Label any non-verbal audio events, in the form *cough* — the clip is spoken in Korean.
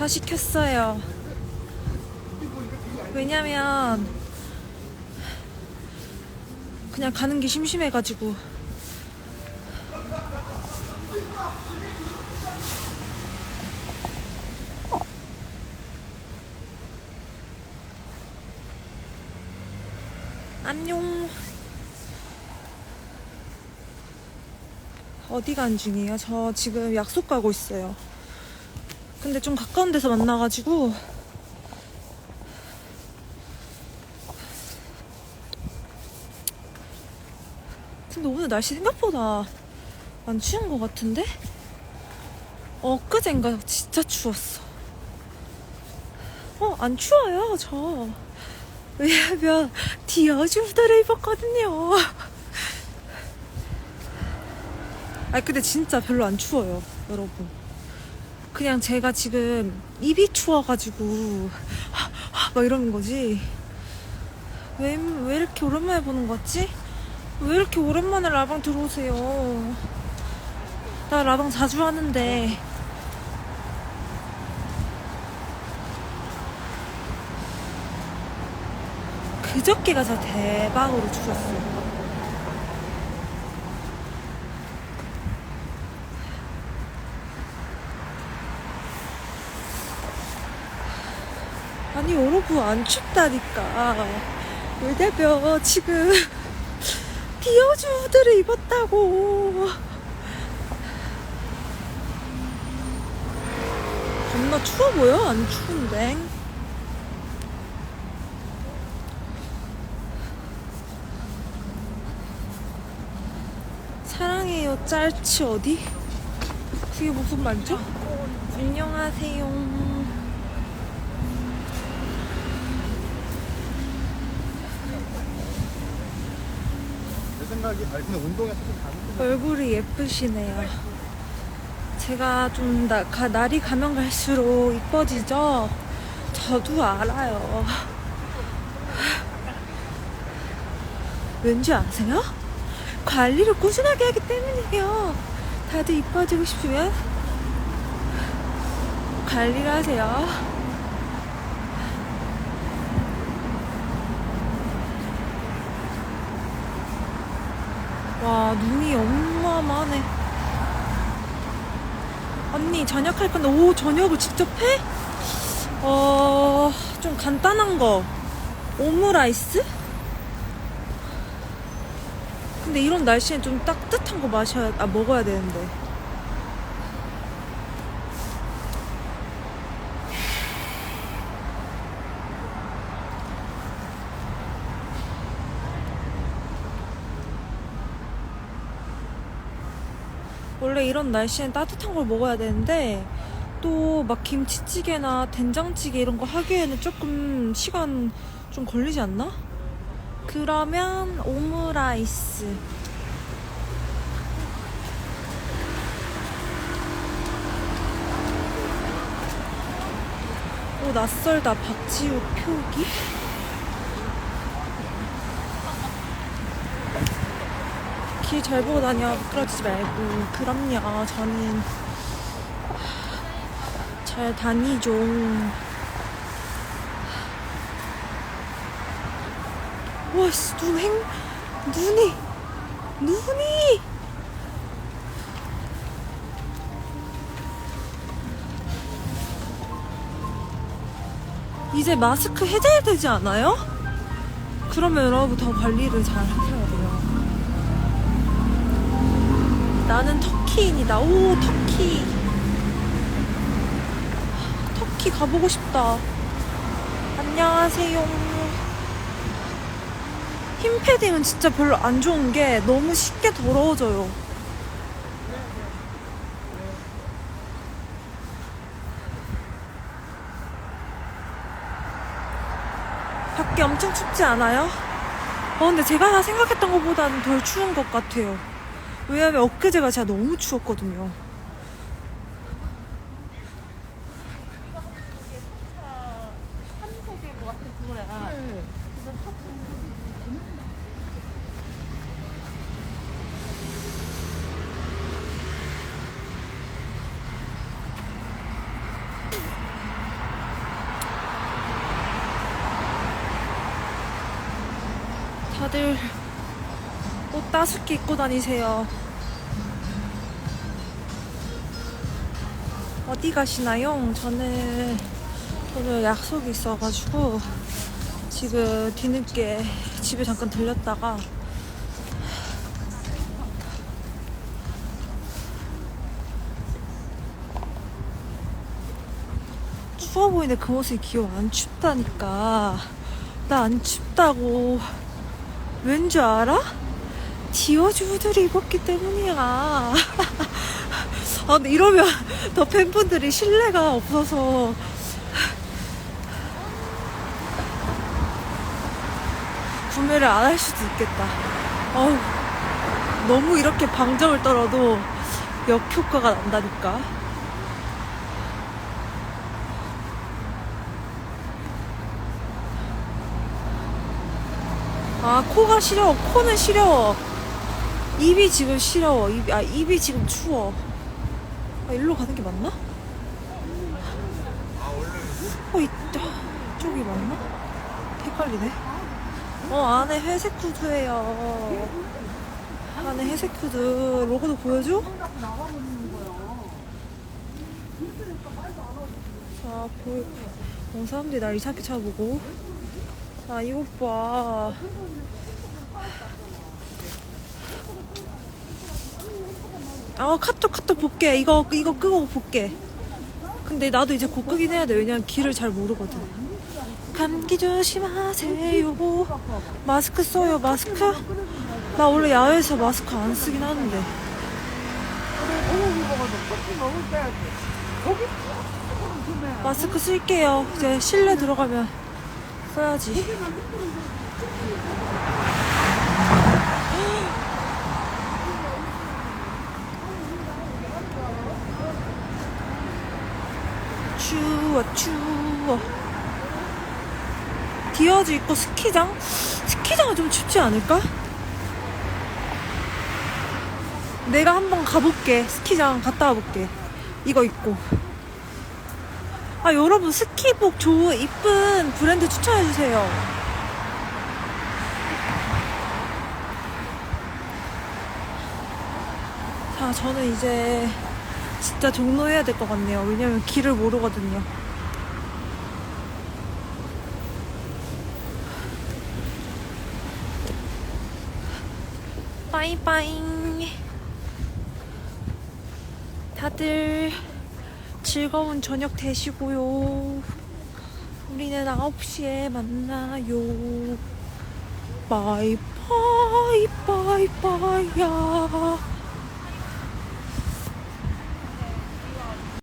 다 시켰어요. 왜냐면 그냥 가는 게 심심해가지고. 안녕. 어디 간 중이에요? 저 지금 약속 가고 있어요. 근데 좀 가까운 데서 만나가지고 근데 오늘 날씨 생각보다 안 추운 것 같은데? 엊그젠가 진짜 추웠어. 어, 안 추워요, 저. 왜냐면 디어즈 후드를 입었거든요. 아 근데 진짜 별로 안 추워요, 여러분. 그냥 제가 지금 입이 추워가지고 막 이러는 거지. 왜, 왜 이렇게 오랜만에 보는 거 같지? 왜 이렇게 오랜만에 라방 들어오세요? 나 라방 자주 하는데. 그저께가 저 대박으로 추웠어 아니 여러분 안 춥다니까 왜냐면 지금 디어주들을 입었다고 겁나 추워 보여? 안 추운데 사랑해요 짤치 어디? 그게 무슨 말이죠? 안녕하세요 내 생각이 아니 근데 운동에서 좀 다른 얼굴이 예쁘시네요. 제가 좀 나, 가, 날이 가면 갈수록 이뻐지죠? 저도 알아요. 왠지 아세요? 관리를 꾸준하게 하기 때문이에요. 다들 이뻐지고 싶으면 관리를 하세요. 와 눈이 어마어마하네 언니 저녁 할 건데 오 저녁을 직접 해? 어 좀 간단한 거 오므라이스? 근데 이런 날씨엔 좀 따뜻한 거 마셔야 아 먹어야 되는데 원래 이런 날씨엔 따뜻한 걸 먹어야 되는데 또 막 김치찌개나 된장찌개 이런 거 하기에는 조금 시간 좀 걸리지 않나? 그러면 오므라이스 오 낯설다 박지우 표기? 길 잘 보고 다녀. 미끄러지지 말고. 그럼요. 저는 잘 다니죠. 와씨 눈 행... 눈이 눈이! 이제 마스크 해제해야 되지 않아요? 그러면 여러분 더 관리를 잘 돼요 나는 터키인이다. 오, 터키. 터키 가보고 싶다. 안녕하세요. 흰 패딩은 진짜 별로 안 좋은 게 너무 쉽게 더러워져요. 밖에 엄청 춥지 않아요? 어, 근데 제가 생각했던 것보다는 덜 추운 것 같아요. 왜냐면 엊그제가 진짜 너무 추웠거든요. 다들 옷 따숩게 입고 다니세요. 어디 가시나요? 저는 오늘 약속이 있어가지고 지금 뒤늦게 집에 잠깐 들렸다가 추워 보이는데 그 모습이 귀여워. 안 춥다니까. 나 안 춥다고. 왠 줄 알아? 디어주들이 입었기 때문이야. *laughs* 아, 근데 이러면 *laughs* 더 팬분들이 신뢰가 없어서. 구매를 안 할 수도 있겠다. 어우, 너무 이렇게 방정을 떨어도 역효과가 난다니까. 아 코가 시려워 코는 시려워 입이 지금 시려워 입이, 아 입이 지금 추워 아 일로 가는 게 맞나? 어 있다 저기 맞나? 헷갈리네 어 안에 회색 후드예요 안에 회색 후드 로고도 보여줘? 자 보여 어, 사람들이 날 이상하게 쳐다보고 아 이것 봐. 아 카톡 카톡 볼게. 이거 이거 끄고 볼게. 근데 나도 이제 곧 끄긴 해야 돼. 왜냐면 길을 잘 모르거든. 감기 조심하세요. 마스크 써요. 마스크? 나 원래 야외에서 마스크 안 쓰긴 하는데. 마스크 쓸게요. 이제 실내 들어가면 써야지. 추워 추워. 디어즈 있고 스키장? 스키장은 좀 춥지 않을까? 내가 한번 가볼게. 스키장 갔다 와볼게. 이거 입고. 아 여러분 스키복 좋은 이쁜 브랜드 추천해주세요. 자 저는 이제 진짜 종로해야 될 것 같네요 왜냐면 길을 모르거든요 빠잉빠잉 다들 즐거운 저녁 되시고요. 우리는 9시에 만나요. 바이바이 바이바이야.